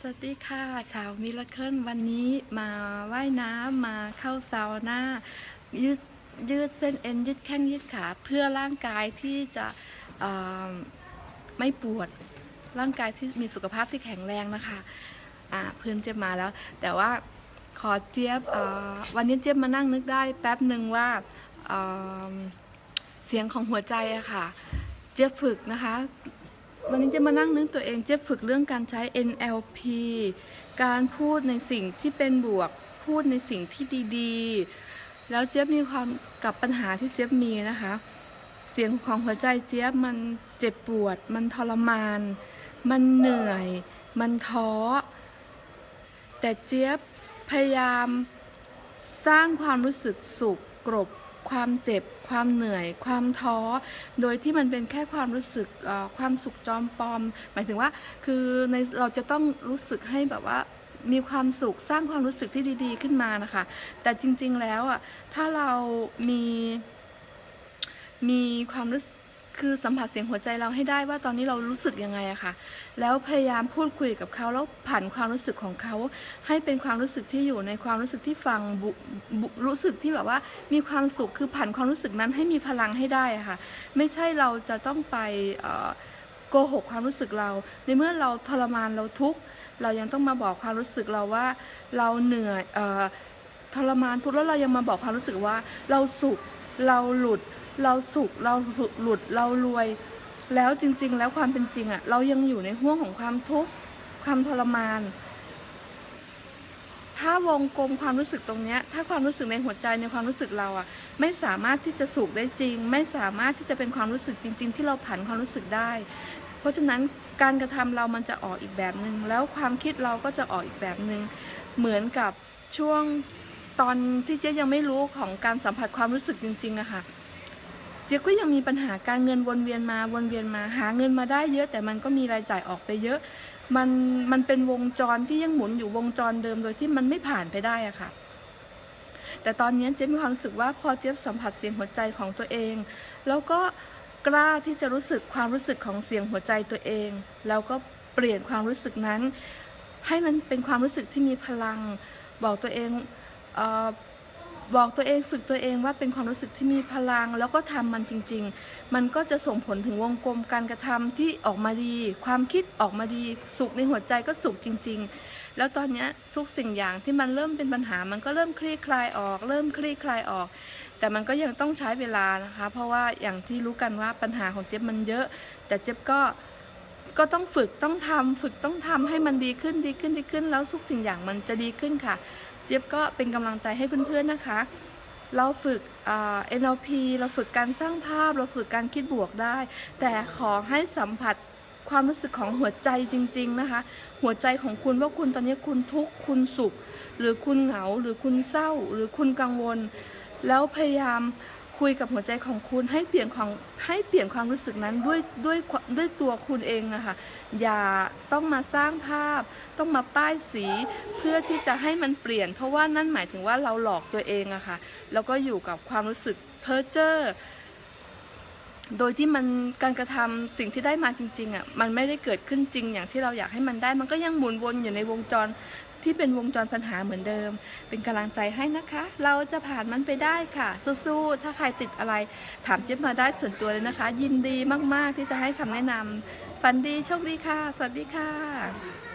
สวัสดีค่ะชาวมิลเคิลวันนี้มาว่ายน้ำมาเข้าซาวน่ายืดยืดเส้นเอ็นยืดแข้งยืดขาเพื่อร่างกายที่จะไม่ปวดร่างกายที่มีสุขภาพที่แข็งแรงนะคะอ่าเพื่อนเจี๊ยบมาแล้ว แต่ว่าขอเจี๊ยบวันนี้เจี๊ยบมานั่งนึกได้แป๊บหนึ่งว่าเเสียงของหัวใจอะค่ะ เจี๊ยบฝึกนะคะ วันนี้จะมานั่งนึกตัวเองเจ๊ฝึกเรื่องการใช้ NLP การพูดในสิ่งที่เป็นบวก พูดในสิ่งที่ดีๆ แล้วเจ๊มีความกับปัญหาที่เจ๊มีนะคะ เสียงของหัวใจเจ๊มันเจ็บปวด มันทรมาน มันเหนื่อย มันท้อ แต่เจ๊พยายามสร้างความรู้สึกสุขกรบ ความเจ็บ ความเหนื่อย ความท้อ โดยที่มันเป็นแค่ความรู้สึกความสุขจอมปลอม หมายถึงว่าคือในเราจะต้องรู้สึกให้แบบว่ามีความสุขสร้างความรู้สึกที่ดี ๆ ขึ้นมานะคะ แต่จริง ๆ แล้วอะถ้าเรามีมีความรู้สึก คือสัมผัสเสียงหัวใจเราให้ได้ว่าตอนนี้เรารู้สึกยังไงอะค่ะ แล้วพยายามพูดคุยกับเขาแล้วผ่านความรู้สึกของเขา ให้เป็นความรู้สึกที่อยู่ในความรู้สึกที่ฟังรู้สึกที่แบบว่ามีความสุขคือผ่านความรู้สึกนั้นให้มีพลังให้ได้อะค่ะ ไม่ใช่เราจะต้องไปโกหกความรู้สึกเรา ในเมื่อเราทรมานเราทุกข์เรายังต้องมาบอกความรู้สึกเราว่าเราเหนื่อยทรมานทุกข์แล้วเรายังมาบอกความรู้สึกว่าเราสุขเราหลุด เราสุขเราหลุดเรารวย แล้วจริง ๆ แล้วความเป็นจริงอะเรายังอยู่ในห่วงของความทุกข์ความทรมาน ถ้าวงกลมความรู้สึกตรงเนี้ย ถ้าความรู้สึกในหัวใจในความรู้สึกเราอะไม่สามารถที่จะสุขได้จริง ไม่สามารถที่จะเป็นความรู้สึกจริง ๆ ที่เราผันความรู้สึกได้ เพราะฉะนั้นการกระทำเรามันจะออกอีกแบบหนึ่งแล้วความคิดเราก็จะออกอีกแบบหนึ่งเหมือนกับช่วงตอนที่เจ๊ยังไม่รู้ของการสัมผัสความรู้สึกจริงๆอะค่ะ เจี๊ยบก็ยังมีปัญหาการเงินวนเวียนมาวนเวียนมาหาเงินมาได้เยอะแต่มันก็มีรายจ่ายออกไปเยอะ มันมันเป็นวงจรที่ยังหมุนอยู่วงจรเดิมโดยที่มันไม่ผ่านไปได้อะค่ะ แต่ตอนนี้เจี๊ยบมีความรู้สึกว่าพอเจี๊ยบสัมผัสเสียงหัวใจของตัวเอง แล้วก็กล้าที่จะรู้สึกความรู้สึกของเสียงหัวใจตัวเอง แล้วก็เปลี่ยนความรู้สึกนั้น ให้มันเป็นความรู้สึกที่มีพลัง บอกตัวเองเออ บอกตัวเองฝึกตัวเองว่าเป็นความรู้สึกที่มีพลัง แล้วก็ทำมันจริง ๆ มันก็จะส่งผลถึงวงกลมการกระทำที่ออกมาดี ความคิดออกมาดี สุขในหัวใจก็สุขจริง ๆ แล้วตอนนี้ทุกสิ่งอย่างที่มันเริ่มเป็นปัญหา มันก็เริ่มคลี่คลายออก เริ่มคลี่คลายออก แต่มันก็ยังต้องใช้เวลานะคะ เพราะว่าอย่างที่รู้กันว่าปัญหาของเจ๊ยบมันเยอะ แต่เจ๊ยบก็ก็ต้องฝึกต้องทำฝึกต้องทำให้มันดีขึ้นดีขึ้นดีขึ้น แล้วทุกสิ่งอย่างมันจะดีขึ้นค่ะ เจี๊ยบก็เป็นกำลังใจให้เพื่อนๆนะคะ เราฝึกเอ่อ NLP เราฝึกการสร้างภาพ เราฝึกการคิดบวกได้ แต่ขอให้สัมผัสความรู้สึกของหัวใจจริง ๆนะคะ หัวใจของคุณว่าคุณตอนนี้คุณทุกข์คุณสุข หรือคุณเหงาหรือคุณเศร้า หรือคุณกังวล แล้วพยายาม คุยกับหัวใจของคุณให้เปลี่ยนของให้เปลี่ยนความรู้สึกนั้นด้วยด้วยด้วยตัวคุณเองอะค่ะอย่าต้องมาสร้างภาพ ต้องมาป้ายสีเพื่อที่จะให้มันเปลี่ยน เพราะว่านั่นหมายถึงว่าเราหลอกตัวเองอะค่ะแล้วก็อยู่กับความรู้สึกเพ้อเจ้อโดยที่มันการกระทำสิ่งที่ได้มาจริงๆอะมันไม่ได้เกิดขึ้นจริงอย่างที่เราอยากให้มันได้ มันก็ยังหมุนวนอยู่ในวงจร ที่เป็นวงจรปัญหาเหมือนเดิม เป็นกำลังใจให้นะคะ เราจะผ่านมันไปได้ค่ะ สู้ๆ ถ้าใครติดอะไรถามเจ๊ยบมาได้ส่วนตัวเลยนะคะ ยินดีมากๆที่จะให้คำแนะนำฝันดีโชคดีค่ะ สวัสดีค่ะ